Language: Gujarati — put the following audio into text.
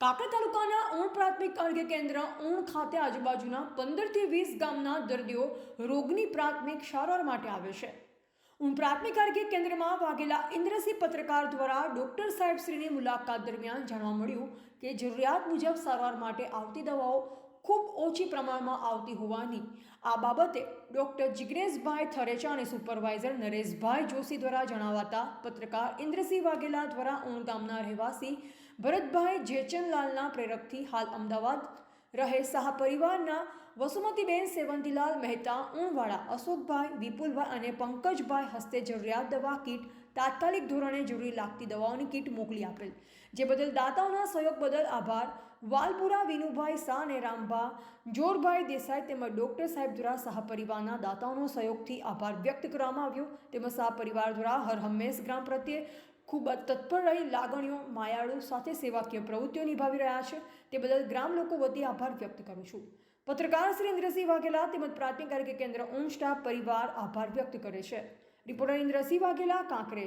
કાંકરા તાલુકાના ઊણ પ્રાથમિક આરોગ્ય કેન્દ્ર, ઊણ ખાતે આજુબાજુના પંદરથી વીસ ગામના દર્દીઓ રોગની પ્રાથમિક સારવાર માટે આવે છે. ઊણ પ્રાથમિક આરોગ્ય કેન્દ્રમાં વાઘેલા ઇન્દ્રસિંહ પત્રકાર દ્વારા ડૉક્ટર સાહેબશ્રીની મુલાકાત દરમિયાન જાણવા મળ્યું કે જરૂરિયાત મુજબ સારવાર માટે આવતી દવાઓ ખૂબ ઓછી પ્રમાણમાં આવતી હોવાની. આ બાબતે ડૉક્ટર જિગ્નેશભાઈ થરેચા અને સુપરવાઇઝર નરેશભાઈ જોશી દ્વારા જણાવાતા પત્રકાર ઇન્દ્રસિંહ વાઘેલા દ્વારા ઊણ ગામના રહેવાસી ભરતભાઈ જેચનલાલના પ્રેરકથી હાલ અમદાવાદ રહે સહ પરિવારના વસુમતીબેન સેવંતીલાલ મહેતા, ઉણવાળા અશોકભાઈ વિપુલભાઈ અને પંકજભાઈ હસ્તે જરૂરિયાત દવા કીટ તાત્કાલિક ધોરણે જરૂરી લાગતી દવાઓની કીટ મોકલી આપેલ. જે બદલ દાતાઓના સહયોગ બદલ આભાર. વાલપુરા વિનુભાઈ શાહ અને રામભા જોરભાઈ દેસાઈ તેમજ ડૉક્ટર સાહેબ દ્વારા સહપરિવારના દાતાઓનો સહયોગથી આભાર વ્યક્ત કરવામાં આવ્યો. તેમજ સહપરિવાર દ્વારા હર હંમેશ ગ્રામ પ્રત્યે ખૂબ જ તત્પર રહી લાગણીઓ, માયાળુ સાથે સેવાકીય પ્રવૃત્તિઓ નિભાવી રહ્યા છે. તે બદલ ગ્રામ લોકો વતી આભાર વ્યક્ત કરું છું. પત્રકાર શ્રી ઇન્દ્રસિંહ વાઘેલા તેમજ પ્રાથમિક આરોગ્ય કેન્દ્ર ઓમ સ્ટાફ પરિવાર આભાર વ્યક્ત કરે છે. રિપોર્ટર ઇન્દ્રસિંહ વાઘેલા, કાંકરેજ.